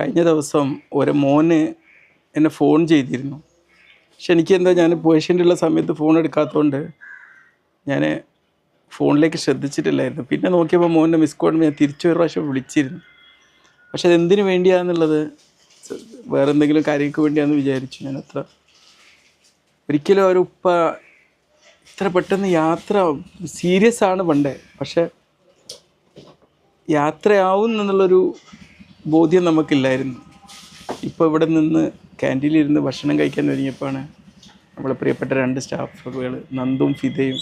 കഴിഞ്ഞ ദിവസം ഒരു മോന് എന്നെ ഫോൺ ചെയ്തിരുന്നു. പക്ഷെ എനിക്കെന്താ ഞാൻ പേഷ്യന്റുള്ള സമയത്ത് ഫോൺ എടുക്കാത്തതുകൊണ്ട് ഞാൻ ഫോണിലേക്ക് ശ്രദ്ധിച്ചിട്ടില്ലായിരുന്നു. പിന്നെ നോക്കിയപ്പോൾ മോന്റെ മിസ് കോൾ ഞാൻ തിരിച്ചു ഒരു പ്രാവശ്യം വിളിച്ചിരുന്നു. പക്ഷെ അതെന്തിനു വേണ്ടിയാണെന്നുള്ളത് വേറെ എന്തെങ്കിലും കാര്യങ്ങൾക്ക് വേണ്ടിയാണെന്ന് വിചാരിച്ചു ഞാൻ അത്ര ഒരിക്കലും ഒരു ഉപ്പ ഇത്ര പെട്ടെന്ന് യാത്ര സീരിയസ് ആണ് പണ്ടേ. പക്ഷെ യാത്രയാവും എന്നുള്ളൊരു ബോധ്യം നമുക്കില്ലായിരുന്നു. ഇപ്പോൾ ഇവിടെ നിന്ന് ക്യാന്റീനിലിരുന്ന് ഭക്ഷണം കഴിക്കാൻ ഒരുങ്ങിയപ്പോഴാണ് നമ്മളെ പ്രിയപ്പെട്ട രണ്ട് സ്റ്റാഫുകൾ നന്ദും ഫിതയും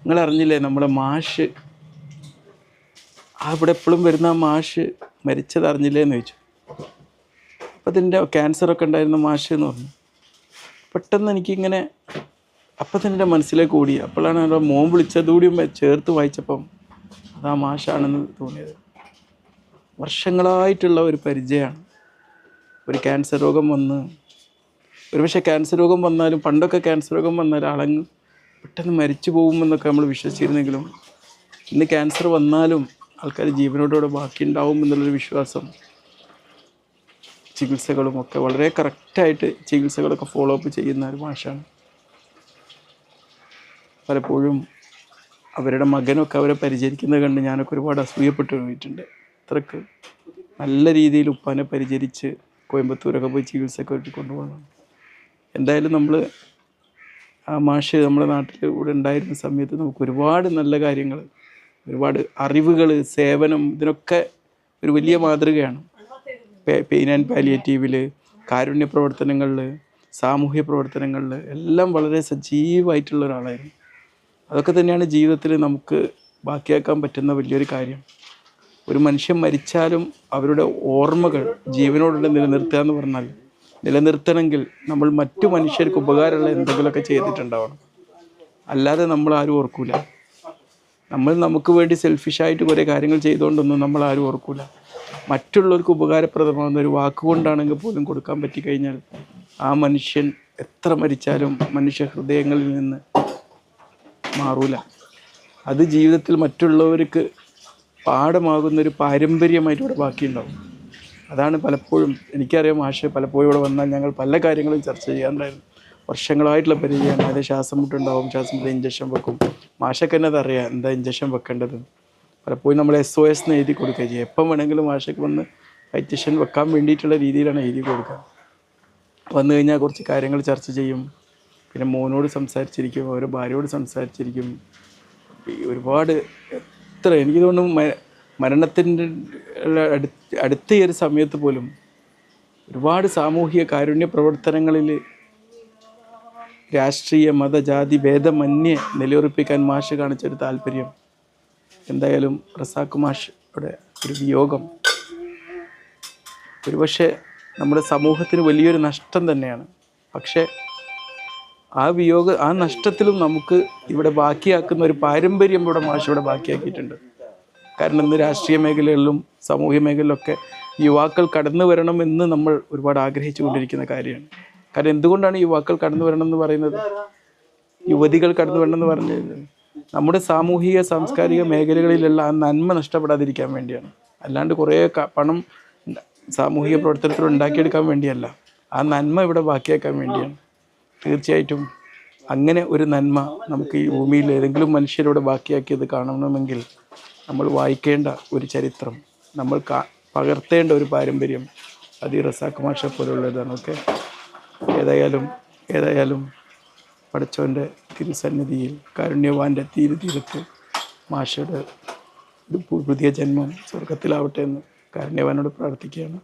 നിങ്ങൾ അറിഞ്ഞില്ലേ നമ്മളെ മാഷ് ആ ഇവിടെ എപ്പോഴും വരുന്ന ആ മാഷ് മരിച്ചത് അറിഞ്ഞില്ലേ എന്ന് ചോദിച്ചു. അപ്പം അതിന്റെ ക്യാൻസറൊക്കെ ഉണ്ടായിരുന്ന മാഷ് എന്ന് പറഞ്ഞു. പെട്ടെന്ന് എനിക്കിങ്ങനെ അപ്പം തന്നെ എന്റെ മനസ്സിലേക്ക് ഓടി. അപ്പോഴാണ് എന്റെ മോൻ വിളിച്ചതുകൂടി ചേർത്ത് വായിച്ചപ്പം അതാ മാഷാണെന്ന് തോന്നിയത്. വർഷങ്ങളായിട്ടുള്ള ഒരു പരിചയമാണ്. ഒരു ക്യാൻസർ രോഗം വന്ന് ഒരുപക്ഷെ ക്യാൻസർ രോഗം വന്നാലും പണ്ടൊക്കെ ക്യാൻസർ രോഗം വന്നാൽ ആളങ്ങ് പെട്ടെന്ന് മരിച്ചു പോകുമെന്നൊക്കെ നമ്മൾ വിശ്വസിച്ചിരുന്നെങ്കിലും ഇന്ന് ക്യാൻസർ വന്നാലും ആൾക്കാർ ജീവനോടുകൂടെ ബാക്കിയുണ്ടാവും എന്നുള്ളൊരു വിശ്വാസം ചികിത്സകളും ഒക്കെ വളരെ കറക്റ്റായിട്ട് ചികിത്സകളൊക്കെ ഫോളോ അപ്പ് ചെയ്യുന്ന ഒരു മാഷാണ് പലപ്പോഴും അവരുടെ മകനൊക്കെ അവരെ പരിചരിക്കുന്നത് കണ്ട് ഞാനൊക്കെ ഒരുപാട് അസൂയപ്പെട്ടു പോയിട്ടുണ്ട്. അത്രയ്ക്ക് നല്ല രീതിയിൽ ഉപ്പാനെ പരിചരിച്ച് കോയമ്പത്തൂരൊക്കെ പോയി ചികിത്സയൊക്കെ ഒരുക്കി കൊണ്ടുപോകണം. എന്തായാലും നമ്മൾ ആ മാഷ് നമ്മുടെ നാട്ടിൽ ഇവിടെ ഉണ്ടായിരുന്ന സമയത്ത് നമുക്ക് ഒരുപാട് നല്ല കാര്യങ്ങൾ ഒരുപാട് അറിവുകൾ സേവനം ഇതിനൊക്കെ ഒരു വലിയ മാതൃകയാണ്. പെയിൻ ആൻഡ് പാലിയേറ്റീവിൽ കാരുണ്യ പ്രവർത്തനങ്ങളിൽ സാമൂഹ്യ പ്രവർത്തനങ്ങളിൽ എല്ലാം വളരെ സജീവമായിട്ടുള്ള ഒരാളായിരുന്നു. അതൊക്കെ തന്നെയാണ് ജീവിതത്തിൽ നമുക്ക് ബാക്കിയാക്കാൻ പറ്റുന്ന വലിയൊരു കാര്യം. ഒരു മനുഷ്യൻ മരിച്ചാലും അവരുടെ ഓർമ്മകൾ ജീവനോടുള്ള നിലനിർത്തുക എന്ന് പറഞ്ഞാൽ നിലനിർത്തണമെങ്കിൽ നമ്മൾ മറ്റു മനുഷ്യർക്ക് ഉപകാരമുള്ള എന്തെങ്കിലുമൊക്കെ ചെയ്തിട്ടുണ്ടാവണം. അല്ലാതെ നമ്മൾ ആരും ഓർക്കൂല. നമ്മൾ നമുക്ക് വേണ്ടി സെൽഫിഷായിട്ട് കുറേ കാര്യങ്ങൾ ചെയ്തുകൊണ്ടൊന്നും നമ്മൾ ആരും ഓർക്കൂല. മറ്റുള്ളവർക്ക് ഉപകാരപ്രദമാകുന്ന ഒരു വാക്കുകൊണ്ടാണെങ്കിൽ പോലും കൊടുക്കാൻ പറ്റിക്കഴിഞ്ഞാൽ ആ മനുഷ്യൻ എത്ര മരിച്ചാലും മനുഷ്യ ഹൃദയങ്ങളിൽ നിന്ന് മാറൂല. അത് ജീവിതത്തിൽ മറ്റുള്ളവർക്ക് പാഠമാകുന്ന ഒരു പാരമ്പര്യമായിട്ട് ഇവിടെ ബാക്കിയുണ്ടാവും. അതാണ് പലപ്പോഴും എനിക്കറിയാം മാഷ് പലപ്പോഴും ഇവിടെ വന്നാൽ ഞങ്ങൾ പല കാര്യങ്ങളും ചർച്ച ചെയ്യാറുണ്ടായിരുന്നു. വർഷങ്ങളായിട്ടുള്ള പരിചയമാണ്. അതായത് ശ്വാസം മുട്ടുണ്ടാവും ശ്വാസം മുട്ട ഇഞ്ചക്ഷൻ വെക്കും. മാഷക്ക് തന്നെ അതറിയാം എന്താ ഇഞ്ചക്ഷൻ വെക്കേണ്ടത്? പലപ്പോഴും നമ്മൾ എസ് ഒ എസ് എന്ന് എഴുതി കൊടുക്കുക ചെയ്യുക എപ്പം വേണമെങ്കിലും മാഷക്ക് വന്ന് ഇഞ്ചക്ഷൻ വെക്കാൻ വേണ്ടിയിട്ടുള്ള രീതിയിലാണ് എഴുതി കൊടുക്കുക. വന്നു കഴിഞ്ഞാൽ കുറച്ച് കാര്യങ്ങൾ ചർച്ച ചെയ്യും. പിന്നെ മോനോട് സംസാരിച്ചിരിക്കും ഓരോ ഭാര്യയോട് സംസാരിച്ചിരിക്കും. ഒരുപാട് എത്ര എനിക്ക് തോന്നുന്നു മരണത്തിന്റെ അടുത്ത ഈ ഒരു സമയത്ത് പോലും ഒരുപാട് സാമൂഹിക കാരുണ്യ പ്രവർത്തനങ്ങളിൽ രാഷ്ട്രീയ മത ജാതി ഭേദമന്യേ നിലയുറപ്പിക്കാൻ മാഷ് കാണിച്ചൊരു താല്പര്യം. എന്തായാലും റസാഖ് മാഷയുടെ ഒരു വിയോഗം ഒരുപക്ഷെ നമ്മുടെ സമൂഹത്തിന് വലിയൊരു നഷ്ടം തന്നെയാണ്. പക്ഷേ ആ വിയോഗ ആ നഷ്ടത്തിലും നമുക്ക് ഇവിടെ ബാക്കിയാക്കുന്ന ഒരു പാരമ്പര്യം ഇവിടെ മാഷ് ഇവിടെ ബാക്കിയാക്കിയിട്ടുണ്ട്. കാരണം ഇന്ന് രാഷ്ട്രീയ മേഖലകളിലും സാമൂഹ്യ മേഖലയിലൊക്കെ യുവാക്കൾ കടന്നു വരണമെന്ന് നമ്മൾ ഒരുപാട് ആഗ്രഹിച്ചു കൊണ്ടിരിക്കുന്ന കാര്യമാണ്. കാരണം എന്തുകൊണ്ടാണ് യുവാക്കൾ കടന്നു വരണം എന്ന് പറയുന്നത്? യുവതികൾ കടന്നു വരണം എന്ന് പറഞ്ഞത് നമ്മുടെ സാമൂഹിക സാംസ്കാരിക മേഖലകളിലുള്ള ആ നന്മ നഷ്ടപ്പെടാതിരിക്കാൻ വേണ്ടിയാണ്. അല്ലാണ്ട് കുറേ പണം സാമൂഹിക പ്രവർത്തനത്തിൽ ഉണ്ടാക്കിയെടുക്കാൻ വേണ്ടിയല്ല. ആ നന്മ ഇവിടെ ബാക്കിയാക്കാൻ വേണ്ടിയാണ്. തീർച്ചയായിട്ടും അങ്ങനെ ഒരു നന്മ നമുക്ക് ഈ ഭൂമിയിൽ ഏതെങ്കിലും മനുഷ്യരോട് ബാക്കിയാക്കിയത് കാണണമെങ്കിൽ നമ്മൾ വായിക്കേണ്ട ഒരു ചരിത്രം നമ്മൾ പകർത്തേണ്ട ഒരു പാരമ്പര്യം അത് ഈ റസാഖ് മാഷ പോലുള്ളതാണ് ഓക്കെ? ഏതായാലും ഏതായാലും പഠിച്ചവന്റെ തിരുസന്നിധിയിൽ കാരുണ്യവാന്റെ തീരു തീരത്ത് മാഷയുടെ ഒരു പുതിയ ജന്മം സ്വർഗത്തിലാവട്ടെ എന്ന് കാരുണ്യവാനോട് പ്രാർത്ഥിക്കുകയാണ്.